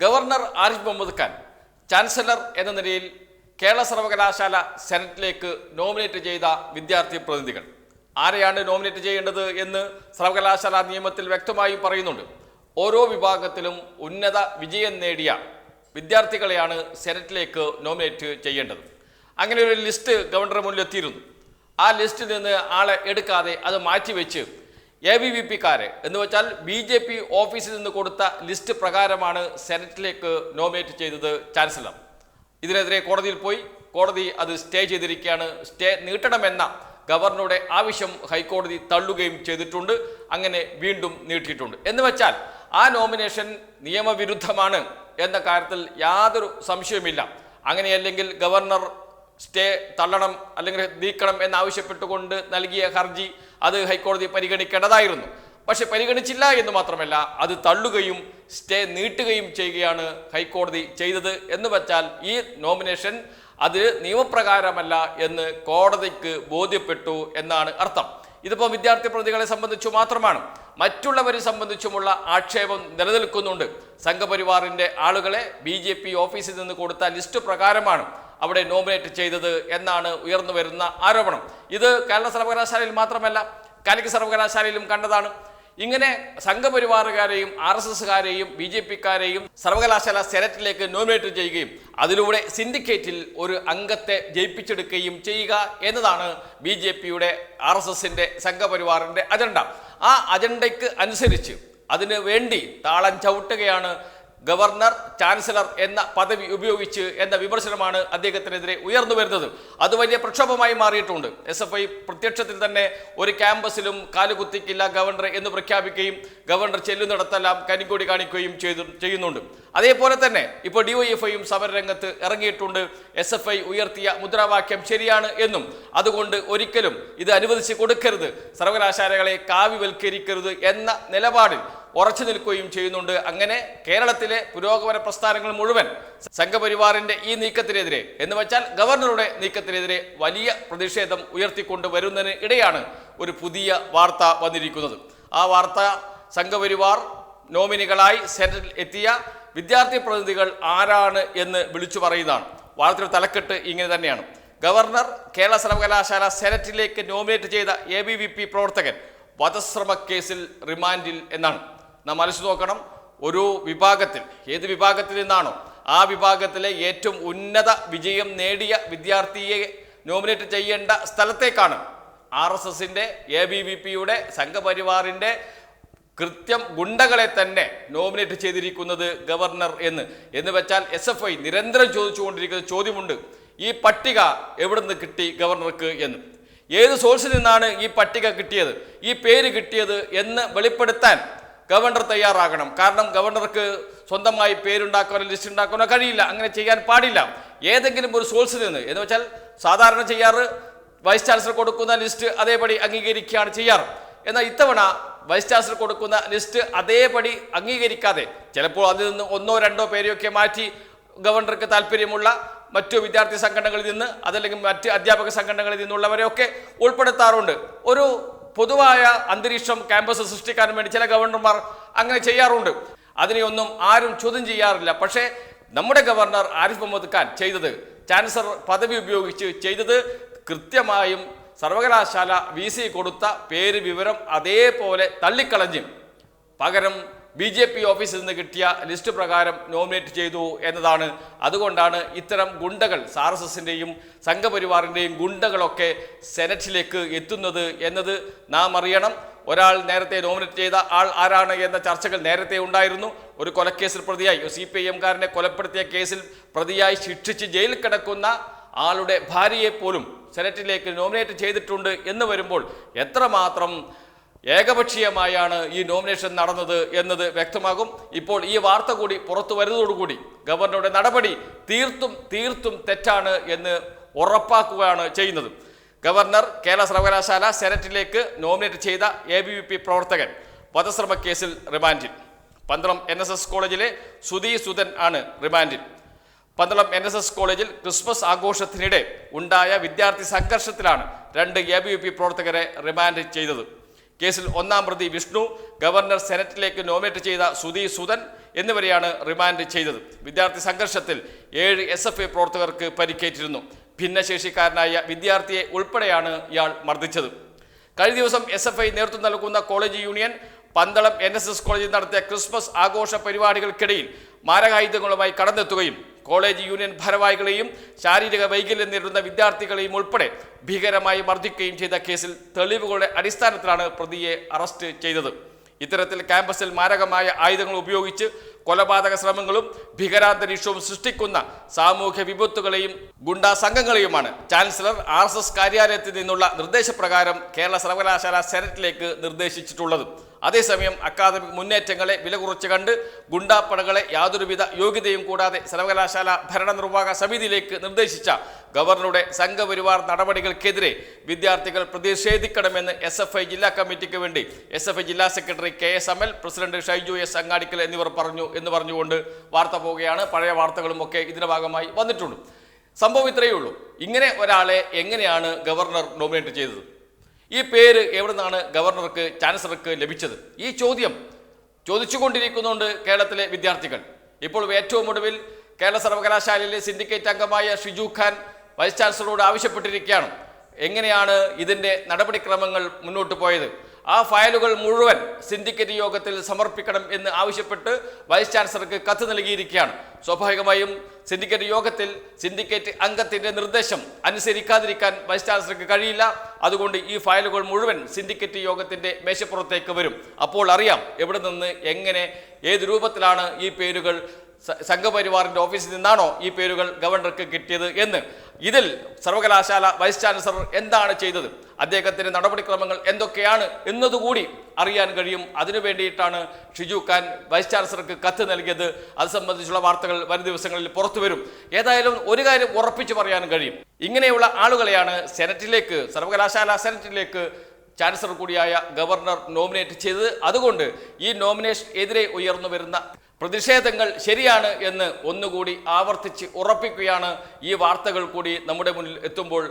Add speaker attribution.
Speaker 1: Governor Arif Muhammad Khan chancellor എന്ന നിലയിൽ കേരള സർവകലാശാല സെനറ്റിലേക്ക് നോമിനേറ്റ് ചെയ്ത വിദ്യാർത്ഥി പ്രതിനിധികൾ. ആരെയാണ് നോമിനേറ്റ് ചെയ്യേണ്ടത് എന്ന് സർവകലാശാല നിയമത്തിൽ വ്യക്തമായി പറയുന്നുണ്ട്. ഓരോ വിഭാഗത്തിലും ഉന്നത വിജയം നേടിയ വിദ്യാർത്ഥികളെയാണ് സെനറ്റിലേക്ക് നോമിനേറ്റ് ചെയ്യേണ്ടത്. അങ്ങനെ ഒരു ലിസ്റ്റ് ഗവർണർ മുന്നിലെത്തിയിരുന്നു ആ ലിസ്റ്റിൽ നിന്ന് ആളെ എടുക്കാതെ അത് മാറ്റിവെച്ച് എ ബി വി പിക്കാരെ എന്ന് വെച്ചാൽ ബി ജെ പി ഓഫീസിൽ നിന്ന് കൊടുത്ത ലിസ്റ്റ് പ്രകാരമാണ് സെനറ്റിലേക്ക് നോമിനേറ്റ് ചെയ്തത് ചാൻസലർ ഇതിനെതിരെ കോടതിയിൽ പോയി. കോടതി അത് സ്റ്റേ ചെയ്തിരിക്കുകയാണ്. സ്റ്റേ നീട്ടണമെന്ന ഗവർണറുടെ ആവശ്യം ഹൈക്കോടതി തള്ളുകയും ചെയ്തിട്ടുണ്ട്. അങ്ങനെ വീണ്ടും നീട്ടിയിട്ടുണ്ട്. എന്ന് വെച്ചാൽ ആ നോമിനേഷൻ നിയമവിരുദ്ധമാണ് എന്ന കാര്യത്തിൽ യാതൊരു സംശയവുമില്ല. അങ്ങനെയല്ലെങ്കിൽ ഗവർണർ സ്റ്റേ തള്ളണം അല്ലെങ്കിൽ നീക്കണം എന്നാവശ്യപ്പെട്ടുകൊണ്ട് നൽകിയ ഹർജി അത് ഹൈക്കോടതി പരിഗണിക്കേണ്ടതായിരുന്നു. പക്ഷെ പരിഗണിച്ചില്ല എന്ന് മാത്രമല്ല അത് തള്ളുകയും സ്റ്റേ നീട്ടുകയും ചെയ്യുകയാണ് ഹൈക്കോടതി ചെയ്തത് എന്ന് വെച്ചാൽ ഈ നോമിനേഷൻ അത് നിയമപ്രകാരമല്ല എന്ന് കോടതിക്ക് ബോധ്യപ്പെട്ടു എന്നാണ് അർത്ഥം. ഇതിപ്പോൾ വിദ്യാർത്ഥി പ്രതികളെ സംബന്ധിച്ചു മാത്രമാണ്. മറ്റുള്ളവരെ സംബന്ധിച്ചുമുള്ള ആക്ഷേപം നിലനിൽക്കുന്നുണ്ട്. സംഘപരിവാറിന്റെ ആളുകളെ ബി ഓഫീസിൽ നിന്ന് കൊടുത്ത ലിസ്റ്റ് പ്രകാരമാണ്. അവിടെ നോമിനേറ്റ് ചെയ്തത് എന്നാണ് ഉയർന്നു വരുന്ന ആരോപണം. ഇത് കേരള സർവകലാശാലയിൽ മാത്രമല്ല കാലിക്കറ്റ് സർവകലാശാലയിലും കണ്ടതാണ്. ഇങ്ങനെ സംഘപരിവാറുകാരെയും ആർ എസ് എസുകാരെയും ബി ജെ പിക്കാരെയും സർവകലാശാല സെനറ്റിലേക്ക് നോമിനേറ്റ് ചെയ്യുകയും അതിലൂടെ സിൻഡിക്കേറ്റിൽ ഒരു അംഗത്തെ ജയിപ്പിച്ചെടുക്കുകയും ചെയ്യുക എന്നതാണ് ബി ജെ പിയുടെ ആർ എസ് എസിന്റെ സംഘപരിവാറിന്റെ അജണ്ട. ആ അജണ്ടയ്ക്ക് അനുസരിച്ച് അതിനു വേണ്ടി താളം ചവിട്ടുകയാണ് ഗവർണർ ചാൻസലർ എന്ന പദവി ഉപയോഗിച്ച് എന്ന വിമർശനമാണ് അദ്ദേഹത്തിനെതിരെ ഉയർന്നു വരുന്നത്. അത് വലിയ പ്രക്ഷോഭമായി മാറിയിട്ടുണ്ട്. എസ് എഫ് ഐ പ്രത്യക്ഷത്തിൽ തന്നെ ഒരു ക്യാമ്പസിലും കാലുകുത്തിക്കില്ല ഗവർണർ എന്ന് പ്രഖ്യാപിക്കുകയും ഗവർണർ ചെല്ലുന്നിടത്തെല്ലാം കനിക്കൊടി കാണിക്കുകയും ചെയ്തു ചെയ്യുന്നുണ്ട്. അതേപോലെ തന്നെ ഇപ്പോൾ ഡിവൈഎഫ്ഐയും സമരരംഗത്ത് ഇറങ്ങിയിട്ടുണ്ട്. എസ് എഫ് ഐ ഉയർത്തിയ മുദ്രാവാക്യം ശരിയാണ് എന്നും. അതുകൊണ്ട് ഒരിക്കലും ഇത് അനുവദിച്ച് കൊടുക്കരുത്. സർവകലാശാലകളെ കാവ്യവൽക്കരിക്കരുത് എന്ന നിലപാടിൽ ഉറച്ചു നിൽക്കുകയും ചെയ്യുന്നുണ്ട്. അങ്ങനെ കേരളത്തിലെ പുരോഗമന പ്രസ്ഥാനങ്ങൾ മുഴുവൻ സംഘപരിവാറിന്റെ ഈ നീക്കത്തിനെതിരെ എന്ന് വെച്ചാൽ ഗവർണറുടെ നീക്കത്തിനെതിരെ വലിയ പ്രതിഷേധം ഉയർത്തിക്കൊണ്ട് വരുന്നതിന് ഇടയാണ് ഒരു പുതിയ വാർത്ത വന്നിരിക്കുന്നത്. ആ വാർത്ത സംഘപരിവാർ നോമിനികളായി സെനറ്റിൽ എത്തിയ വിദ്യാർത്ഥി പ്രതിനിധികൾ ആരാണ് എന്ന് വിളിച്ചു പറയുന്നതാണ്. വാർത്തയുടെ തലക്കെട്ട് ഇങ്ങനെ തന്നെയാണ്. ഗവർണർ കേരള സർവകലാശാല സെനറ്റിലേക്ക് നോമിനേറ്റ് ചെയ്ത എ പ്രവർത്തകൻ വധശ്രമ കേസിൽ റിമാൻഡിൽ എന്നാണ്. നാം ആലോചിച്ച് നോക്കണം. ഒരു വിഭാഗത്തിൽ ഏത് വിഭാഗത്തിൽ നിന്നാണോ ആ വിഭാഗത്തിലെ ഏറ്റവും ഉന്നത വിജയം നേടിയ വിദ്യാർത്ഥിയെ നോമിനേറ്റ് ചെയ്യേണ്ട സ്ഥലത്തേക്കാണ് ആർ എസ് എസിന്റെ എ ബി വി പിയുടെ സംഘപരിവാറിന്റെ കൃത്യം ഗുണ്ടകളെ തന്നെ നോമിനേറ്റ് ചെയ്തിരിക്കുന്നത് ഗവർണർ എന്ന്. എന്ന് വെച്ചാൽ എസ് എഫ് ഐ നിരന്തരം ചോദിച്ചുകൊണ്ടിരിക്കുന്ന ചോദ്യമുണ്ട്. ഈ പട്ടിക എവിടെ നിന്ന് കിട്ടി ഗവർണർക്ക് എന്ന്. ഏത് സോഴ്സിൽ നിന്നാണ് ഈ പട്ടിക കിട്ടിയത്? ഈ പേര് കിട്ടിയത് എന്ന് വെളിപ്പെടുത്താൻ ഗവർണർ തയ്യാറാകണം. കാരണം ഗവർണർക്ക് സ്വന്തമായി പേരുണ്ടാക്കാനോ ലിസ്റ്റ് ഉണ്ടാക്കാനോ കഴിയില്ല. അങ്ങനെ ചെയ്യാൻ പാടില്ല. ഏതെങ്കിലും ഒരു സോഴ്സിൽ നിന്ന് എന്ന് വെച്ചാൽ സാധാരണ ചെയ്യാറ് വൈസ് ചാൻസലർ കൊടുക്കുന്ന ലിസ്റ്റ് അതേപടി അംഗീകരിക്കുകയാണ് ചെയ്യാറ് എന്നാൽ ഇത്തവണ വൈസ് ചാൻസലർ കൊടുക്കുന്ന ലിസ്റ്റ് അതേപടി അംഗീകരിക്കാതെ ചിലപ്പോൾ അതിൽ നിന്ന് ഒന്നോ രണ്ടോ പേരെയൊക്കെ മാറ്റി ഗവർണർക്ക് താല്പര്യമുള്ള മറ്റു വിദ്യാർത്ഥി സംഘടനകളിൽ നിന്ന് അതല്ലെങ്കിൽ മറ്റ് അധ്യാപക സംഘടനകളിൽ നിന്നുള്ളവരെയൊക്കെ ഉൾപ്പെടുത്താറുണ്ട്. ഒരു പൊതുവായ അന്തരീക്ഷം ക്യാമ്പസ് സൃഷ്ടിക്കാൻ വേണ്ടി ചില ഗവർണർമാർ അങ്ങനെ ചെയ്യാറുണ്ട്. അതിനെയൊന്നും ആരും ചോദ്യം ചെയ്യാറില്ല. പക്ഷേ നമ്മുടെ ഗവർണർ ആരിഫ് മുഹമ്മദ് ഖാൻ ചെയ്തത് ചാൻസലർ പദവി ഉപയോഗിച്ച് ചെയ്തത് കൃത്യമായും സർവകലാശാല വി കൊടുത്ത പേര് വിവരം അതേപോലെ തള്ളിക്കളഞ്ഞ് പകരം ബി ജെ പി ഓഫീസിൽ നിന്ന് കിട്ടിയ ലിസ്റ്റ് പ്രകാരം നോമിനേറ്റ് ചെയ്തു എന്നതാണ്. അതുകൊണ്ടാണ് ഇത്തരം ഗുണ്ടകൾ സാർ എസ് എസിന്റെയും സംഘപരിവാറിന്റെയും ഗുണ്ടകളൊക്കെ സെനറ്റിലേക്ക് എത്തുന്നത് എന്നത് നാം അറിയണം. ഒരാൾ നേരത്തെ നോമിനേറ്റ് ചെയ്ത ആൾ ആരാണ് എന്ന ചർച്ചകൾ നേരത്തെ ഉണ്ടായിരുന്നു. ഒരു കൊലക്കേസിൽ പ്രതിയായി സി പി ഐ എംകാരനെ കൊലപ്പെടുത്തിയ കേസിൽ പ്രതിയായി ശിക്ഷിച്ച് ജയിലിൽ കിടക്കുന്ന ആളുടെ ഭാര്യയെ പോലും സെനറ്റിലേക്ക് നോമിനേറ്റ് ചെയ്തിട്ടുണ്ട് എന്ന് വരുമ്പോൾ എത്രമാത്രം ഏകപക്ഷീയമായാണ് ഈ നോമിനേഷൻ നടന്നത് എന്നത് വ്യക്തമാകും. ഇപ്പോൾ ഈ വാർത്ത കൂടി പുറത്തു വരുന്നതോടുകൂടി ഗവർണറുടെ നടപടി തീർത്തും തീർത്തും തെറ്റാണ് എന്ന് ഉറപ്പാക്കുകയാണ് ചെയ്യുന്നത്. ഗവർണർ കേരള സർവകലാശാല സെനറ്റിലേക്ക് നോമിനേറ്റ് ചെയ്ത എ ബി വി പി പ്രവർത്തകൻ വധശ്രമ കേസിൽ റിമാൻഡിൽ പന്തളം എൻ എസ് എസ് കോളേജിലെ സുധി സുധൻ ആണ് റിമാൻഡിൽ പന്തളം എൻ എസ് എസ് കോളേജിൽ ക്രിസ്മസ് ആഘോഷത്തിനിടെ ഉണ്ടായ വിദ്യാർത്ഥി സംഘർഷത്തിലാണ് രണ്ട് എ ബി വി പി പ്രവർത്തകരെ റിമാൻഡ് ചെയ്തത്. കേസിൽ ഒന്നാം പ്രതി വിഷ്ണു ഗവർണർ സെനറ്റിലേക്ക് നോമിനേറ്റ് ചെയ്ത സുധി സുധൻ എന്നിവരെയാണ് റിമാൻഡ് ചെയ്തത്. വിദ്യാർത്ഥി സംഘർഷത്തിൽ ഏഴ് എസ് എഫ് പ്രവർത്തകർക്ക് പരിക്കേറ്റിരുന്നു. ഭിന്നശേഷിക്കാരനായ വിദ്യാർത്ഥിയെ ഉൾപ്പെടെയാണ് ഇയാൾ മർദ്ദിച്ചത്. കഴിഞ്ഞ ദിവസം എസ് എഫ് ഐ നേതൃത്വം നൽകുന്ന college union Pandalam N S S കോളേജിൽ നടത്തിയ ക്രിസ്മസ് ആഘോഷ പരിപാടികൾക്കിടയിൽ മാരകായുധങ്ങളുമായി കടന്നെത്തുകയും കോളേജ് യൂണിയൻ ഭാരവാഹികളെയും ശാരീരിക വൈകല്യം നേരിടുന്ന വിദ്യാർത്ഥികളെയും ഉൾപ്പെടെ ഭീകരമായി മർദ്ദിക്കുകയും ചെയ്ത കേസിൽ തെളിവുകളുടെ അടിസ്ഥാനത്തിലാണ് പ്രതിയെ അറസ്റ്റ് ചെയ്തത്. ഇത്തരത്തിൽ ക്യാമ്പസിൽ മാരകമായ ആയുധങ്ങൾ ഉപയോഗിച്ച് കൊലപാതക ശ്രമങ്ങളും ഭീകരാന്തരീക്ഷവും സൃഷ്ടിക്കുന്ന സാമൂഹ്യ വിപത്തുകളെയും ഗുണ്ടാ സംഘങ്ങളെയുമാണ് ചാൻസലർ ആർ എസ് എസ് കാര്യാലയത്തിൽ നിന്നുള്ള നിർദ്ദേശപ്രകാരം കേരള സർവകലാശാല സെനറ്റിലേക്ക് നിർദ്ദേശിച്ചിട്ടുള്ളത്. അതേസമയം അക്കാദമിക് മുന്നേറ്റങ്ങളെ വില കുറച്ച് കണ്ട് ഗുണ്ടാപ്പടകളെ യാതൊരുവിധ യോഗ്യതയും കൂടാതെ സർവകലാശാല ഭരണനിർവാഹക സമിതിയിലേക്ക് നിർദ്ദേശിച്ച ഗവർണറുടെ സംഘപരിവാർ നടപടികൾക്കെതിരെ വിദ്യാർത്ഥികൾ പ്രതിഷേധിക്കണമെന്ന് എസ് എഫ് ഐ ജില്ലാ കമ്മിറ്റിക്ക് വേണ്ടി എസ് എഫ് ഐ ജില്ലാ secretary K S Amal president Shaiju S Angadikkal എന്നിവർ പറഞ്ഞു എന്ന് പറഞ്ഞുകൊണ്ട് വാർത്ത പോവുകയാണ്. പഴയ വാർത്തകളും ഒക്കെ ഇതിന്റെ ഭാഗമായി വന്നിട്ടുണ്ട്. സംഭവം ഇത്രയേ ഉള്ളൂ. ഇങ്ങനെ ഒരാളെ എങ്ങനെയാണ് ഗവർണർ നോമിനേറ്റ് ചെയ്തത്? ഈ പേര് എവിടെ നിന്നാണ് ഗവർണർക്ക് ചാൻസലർക്ക് ലഭിച്ചത്? ഈ ചോദ്യം ചോദിച്ചുകൊണ്ടിരിക്കുന്നുണ്ട് കേരളത്തിലെ വിദ്യാർത്ഥികൾ. ഇപ്പോൾ ഏറ്റവും ഒടുവിൽ കേരള സർവകലാശാലയിലെ സിൻഡിക്കേറ്റ് അംഗമായ ഷിജു ഖാൻ വൈസ് ചാൻസലറോട് ആവശ്യപ്പെട്ടിരിക്കുകയാണ്. എങ്ങനെയാണ് ഇതിന്റെ നടപടിക്രമങ്ങൾ മുന്നോട്ട് പോയത്? ആ ഫയലുകൾ മുഴുവൻ സിൻഡിക്കേറ്റ് യോഗത്തിൽ സമർപ്പിക്കണം എന്ന് ആവശ്യപ്പെട്ട് വൈസ് ചാൻസലർക്ക് കത്ത് നൽകിയിരിക്കുകയാണ്. സ്വാഭാവികമായും സിൻഡിക്കേറ്റ് യോഗത്തിൽ സിൻഡിക്കേറ്റ് അംഗത്തിന്റെ നിർദ്ദേശം അനുസരിക്കാതിരിക്കാൻ വൈസ് ചാൻസലർക്ക് കഴിയില്ല. അതുകൊണ്ട് ഈ ഫയലുകൾ മുഴുവൻ സിൻഡിക്കേറ്റ് യോഗത്തിന്റെ മേശപ്പുറത്തേക്ക് വരും. അപ്പോൾ അറിയാം എവിടെ നിന്ന് എങ്ങനെ ഏത് രൂപത്തിലാണ് ഈ പേരുകൾ സ- സംഘപരിവാറിന്റെ ഓഫീസിൽ നിന്നാണോ ഈ പേരുകൾ ഗവർണർക്ക് കിട്ടിയത് എന്ന്. ഇതിൽ സർവകലാശാല വൈസ് ചാൻസലർ എന്താണ് ചെയ്തത്? അദ്ദേഹത്തിന്റെ നടപടിക്രമങ്ങൾ എന്തൊക്കെയാണ് എന്നതുകൂടി അറിയാൻ കഴിയും. അതിനു വേണ്ടിയിട്ടാണ് ഷിജു ഖാൻ വൈസ് ചാൻസലർക്ക് കത്ത് നൽകിയത്. അത് സംബന്ധിച്ചുള്ള വാർത്തകൾ വരും ദിവസങ്ങളിൽ പുറത്തു വരും. ഏതായാലും ഒരു കാര്യം ഉറപ്പിച്ചു പറയാൻ കഴിയും. ഇങ്ങനെയുള്ള ആളുകളെയാണ് സെനറ്റിലേക്ക് സർവകലാശാല സെനറ്റിലേക്ക് ചാൻസലർ കൂടിയായ ഗവർണർ നോമിനേറ്റ് ചെയ്തത്. അതുകൊണ്ട് ഈ നോമിനേഷൻ എതിരെ ഉയർന്നു വരുന്ന പ്രതിഷേധങ്ങൾ ശരിയാണ് എന്ന് ഒന്നുകൂടി ആവർത്തിച്ച് ഉറപ്പിക്കുകയാണ് ഈ വാർത്തകൾ കൂടി നമ്മുടെ മുന്നിൽ എത്തുമ്പോൾ